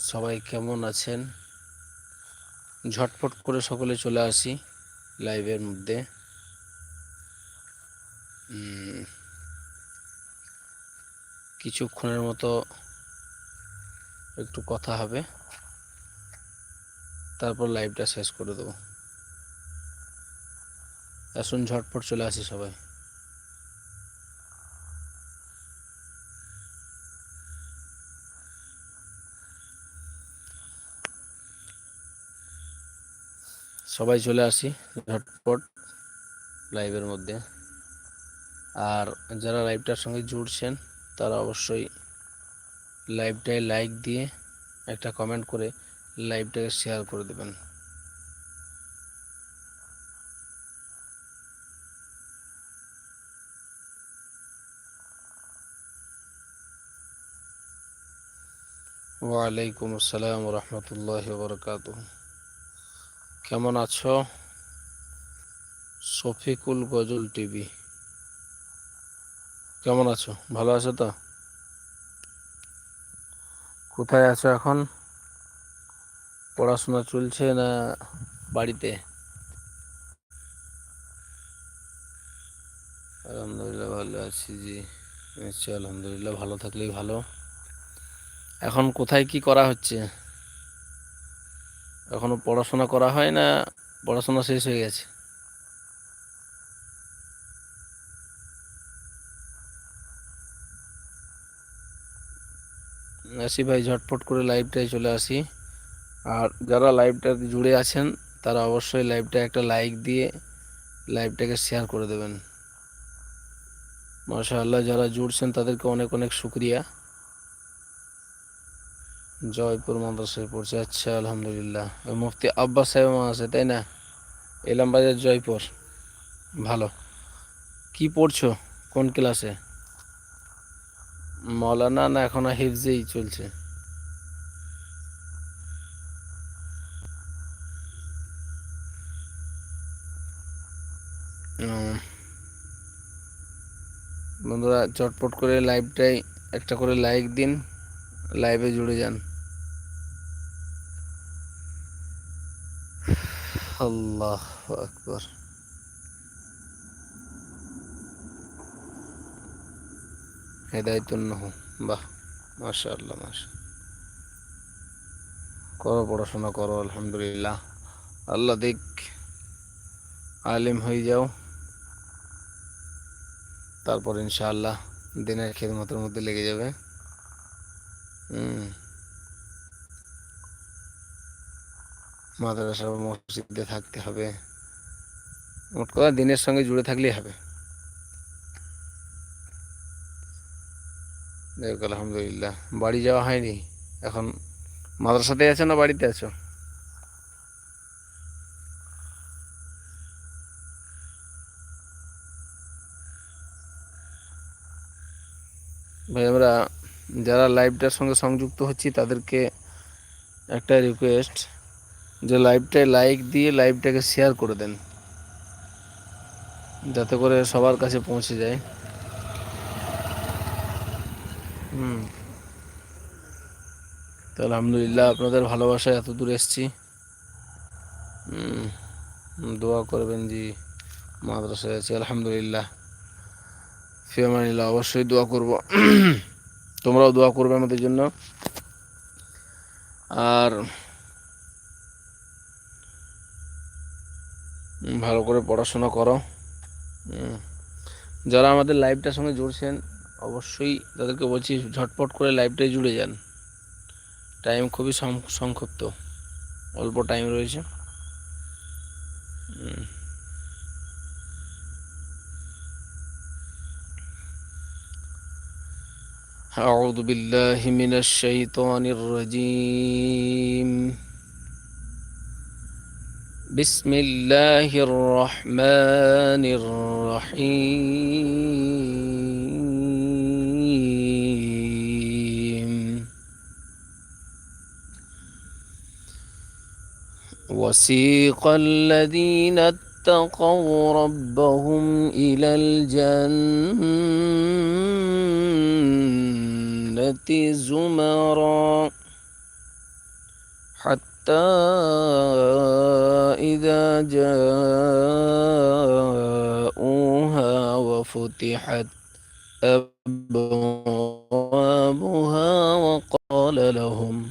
সবাই কেমন আছেন? ঝটফট করে সকলে চলে আসি লাইভের মধ্যে। কিছুক্ষণের মতো একটু কথা হবে। তারপর লাইভটা শেষ করে দেবো। আসুন, ঝটপট চলে আসি সবাই। সবাই চলে আসি ঝটপট লাইভের মধ্যে। আর যারা লাইভটার সঙ্গে জুড়ছেন, তারা অবশ্যই লাইভটায় লাইক দিয়ে একটা কমেন্ট করে লাইভটাকে শেয়ার করে দেবেন। ওয়ালাইকুম আসসালাম রহমতুল্লাহ বরকাত কেমন আছো? শফিকুল গজল টিভি। কেমন আছো? ভালো আছো তো? কোথায় আছো এখন? পড়াশোনা চলছে না বাড়িতে? আলহামদুলিল্লাহ ভালো আছি জি। আচ্ছা আলহামদুলিল্লাহ ভালো থাকলেই ভালো। এখন কোথায় কি করা হচ্ছে? এখনও পড়াশোনা করা হয় না, পড়াশোনা শেষ হয়ে গেছে। আসি ভাই, ঝটপট করে লাইভটায় চলে আসি। আর যারা লাইভটা জুড়ে আছেন, তারা অবশ্যই লাইভটা একটা লাইক দিয়ে লাইভটাকে শেয়ার করে দেবেন। মাশাআল্লাহ, যারা জুড়ছেন তাদেরকে অনেক অনেক শুক্রিয়া। জয়পুর মাদ্রাসায় পড়ছে। আচ্ছা আলহামদুলিল্লাহ। ওই মুফতি আব্বাস সাহেব আছে, তাই না? এলাম বাজার জয়পুর। ভালো। কি পড়ছো? কোন ক্লাসে? মৌলানা না এখনও হিফজেই চলছে? বন্ধুরা, চটপট করে লাইভটাই একটা করে লাইক দিন। লাইভে জুড়ে যান। আল্লাহ আকবর হেদায়তুন্নহ বাহ মাশা আল্লাহ মাশা করো পড়াশোনা করো আলহামদুলিল্লাহ আল্লাহ দিক আলিম হয়ে যাও তারপর ইনশাআল্লাহ দিনের খেদমতের মধ্যে লেগে যাবে হুম মাদ্রাসা বা মসজিদে থাকতে হবে। মোট কথা দিনের সঙ্গে জুড়ে থাকলেই হবে। আলহামদুলিল্লাহ। বাড়ি যাওয়া হয়নি। এখন মাদ্রাসাতে আছো না বাড়িতে আছো? ভাই, আমরা যারা লাইভটার সঙ্গে সংযুক্ত হচ্ছি, তাদেরকে একটা রিকোয়েস্ট যে লাইভটায় লাইক দিয়ে লাইভটাকে শেয়ার করে দেন। যাতে করে সবার কাছে পৌঁছে যায়। হুম। তো আলহামদুলিল্লাহ আপনাদের ভালোবাসায় এত দূর এসছি। দোয়া করবেন জি, মাদ্রাসায় আছি, আলহামদুলিল্লাহ। ফিয়ামানিল্লাহ অবশ্যই দোয়া করব। তোমরাও দোয়া করবে আমাদের জন্য। আর ভালো করে পড়াশোনা করো উম, যারা আমাদের লাইভটার সঙ্গে জুড়ছেন অবশ্যই তাদেরকে বলছি ঝটপট করে লাইভটায় জুড়ে যান টাইম খুবই সং- সংক্ষিপ্ত অল্প টাইম রয়েছে উম, أعوذ بالله من الشيطان الرجيم بسم الله الرحمن الرحيم. وسيق الذين اتقوا ربهم إلى الجنة زمرًا حتى إذا جاءوها وفتحت أبوابها وقال لهم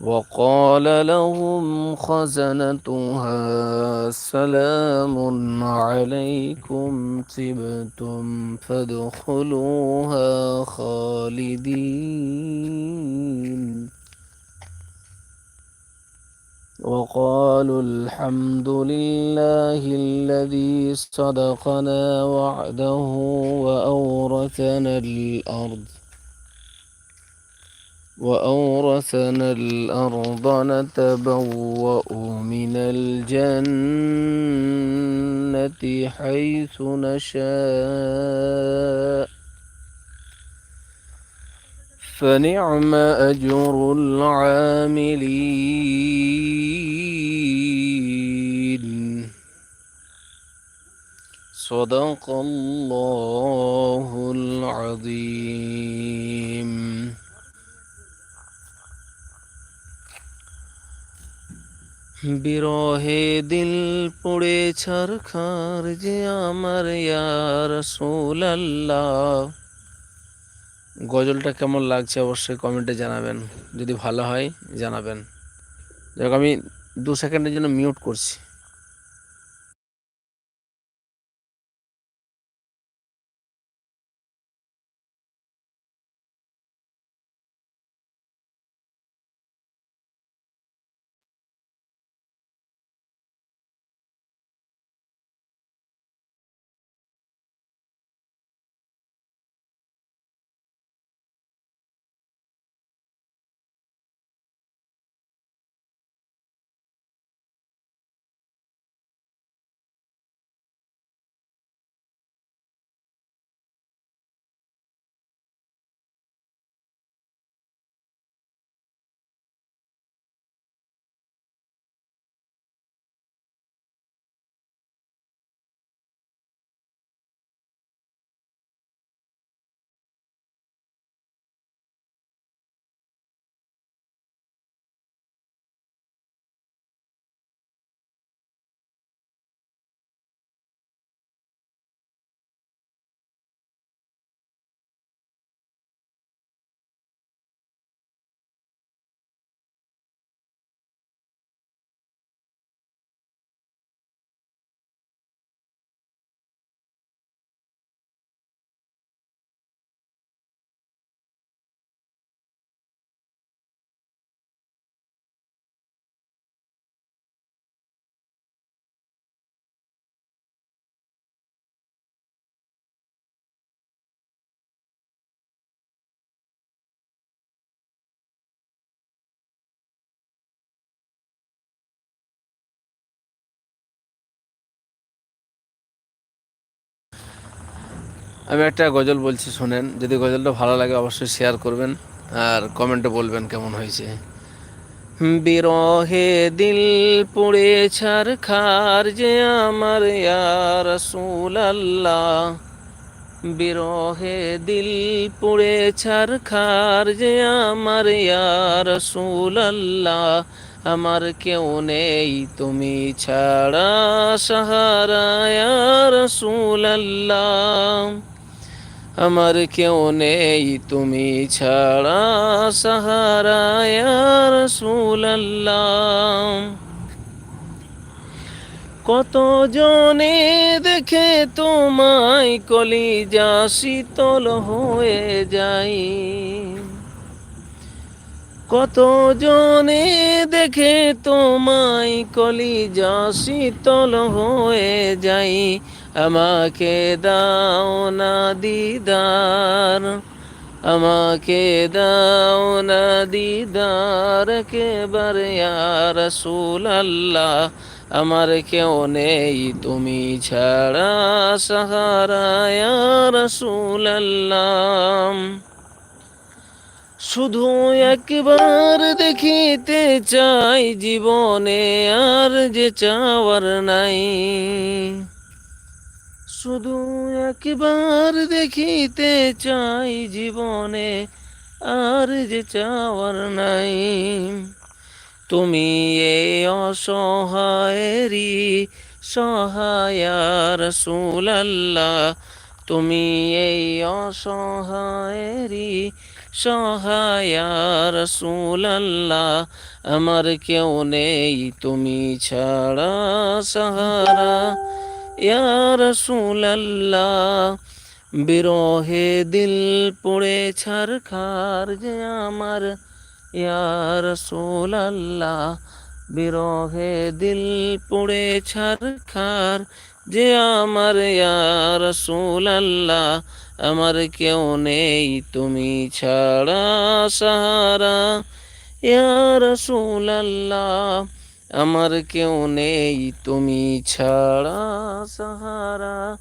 وقال لهم خزنتها سلام عليكم طبتم فادخلوها خالدين. وقالوا الحمد لله الذي صدقنا وعده وأورثنا الأرض وأورثنا الأرض نتبوأ من الجنة حيث نشاء. فنعم أجر العاملين صدق الله العظيم বিরহে দিল পড়ে ছারখার যে আমার ইয়ার আল্লাহ গজলটা কেমন লাগছে অবশ্যই কমেন্টে জানাবেন। যদি ভালো হয়, জানাবেন। যাক আমি দু সেকেন্ডের জন্য মিউট করছি। আমি একটা গজল বলছি, শোনেন। যদি গজলটা ভালো লাগে, অবশ্যই শেয়ার করবেন। আর কমেন্টে বলবেন কেমন হয়েছে। বিরহে দিল পুড়ে ছার খার যে আমার ইয়ার আল্লাহ বিরহে দিল পুড়ে ছার খার যে আমার ইয়ার আল্লাহ আমার কেউ নেই, তুমি ছাড়া সাহারা ইয়ার আল্লাহ আমার কেউ নেই তুমি ছাড়া সাহারায়ার সুলাল্লাহ কত জনে দেখে তোমায় কলিজা শীতল হয়ে যাই কত জনে দেখে তোমায় কলিজা শীতল হয়ে যাই আমাকে দাও না দিদার, আমাকে দাও না দিদার কেবারে রসুল আল্লাহ আমার কেউ নেই, তুমি ছাড়া সাহারা রসুল আল্লাহ শুধু একবার দেখিতে চাই, জীবনে আর যে চাওয়ার নাই। শুধু একবার দেখিতে চাই জীবনে, আর যে চাওয়ার নাই। তুমি এই অসহায়েরই সহায়ার সুলাল্লাহ তুমি এই অসহায়েরই সহায়ার সুলাল্লাহ আমার কেউ নেই, তুমি ছাড়া সাহারা। ইয়ার সুলাল্লাহ বিরহে দিল পড়ে ছারখার যে আমার। ইয়ার সোলাল্লাহ বিরহে দিল পড়ে ছারখার যে আমার। ইয়ার সোলাল্লাহ আমার কেউ নেই তুমি ছাড়া সাহারা। ইয়ার সোলাল্লাহ আমার কেউ নেই তুমি ছাড়া সাহারা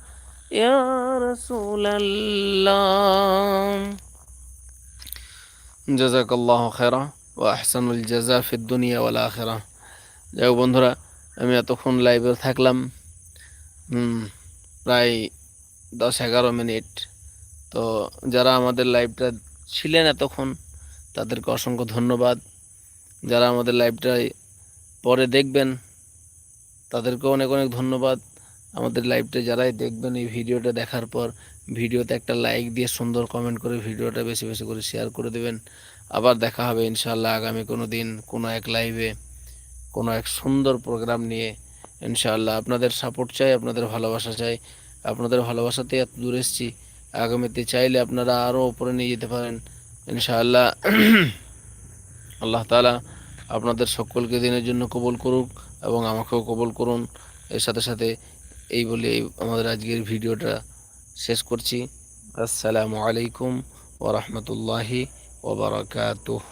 জাযাকাল্লাহ খায়রা ওয়া আহসানুল ফিদ দুনিয়া ওয়াল আখিরা যাই হোক বন্ধুরা আমি এতক্ষণ লাইভে থাকলাম। প্রায় দশ এগারো মিনিট। তো যারা আমাদের লাইভটা ছিলেন এতক্ষণ, তাদেরকে অসংখ্য ধন্যবাদ। যারা আমাদের লাইভটা পরে দেখবেন তাদেরকে অনেক অনেক ধন্যবাদ। আমাদের লাইভটা যারাই দেখবেন এই ভিডিওটা দেখার পর, ভিডিওতে একটা লাইক দিয়ে সুন্দর কমেন্ট করে ভিডিওটা বেশি বেশি করে শেয়ার করে দেবেন। আবার দেখা হবে ইনশাআল্লাহ আগামী কোনো দিন কোনো এক লাইভে কোনো এক সুন্দর প্রোগ্রাম নিয়ে। ইনশাআল্লাহ আপনাদের সাপোর্ট চাই, আপনাদের ভালোবাসা চাই। আপনাদের ভালোবাসাতেই এত দূর এসেছি। আগামীতে চাইলে আপনারা আরও উপরে নিয়ে যেতে পারেন। ইনশাআল্লাহ আল্লাহ তাআলা আপনাদের সকলকে দিনের জন্য কবল করুক এবং আমাকেও কবল করুন। এর সাথে সাথে এই বলে আমাদের আজকের ভিডিওটা শেষ করছি। আসসালামু আলাইকুম ওরহমতুল্লাহি ওবরাকাতুহ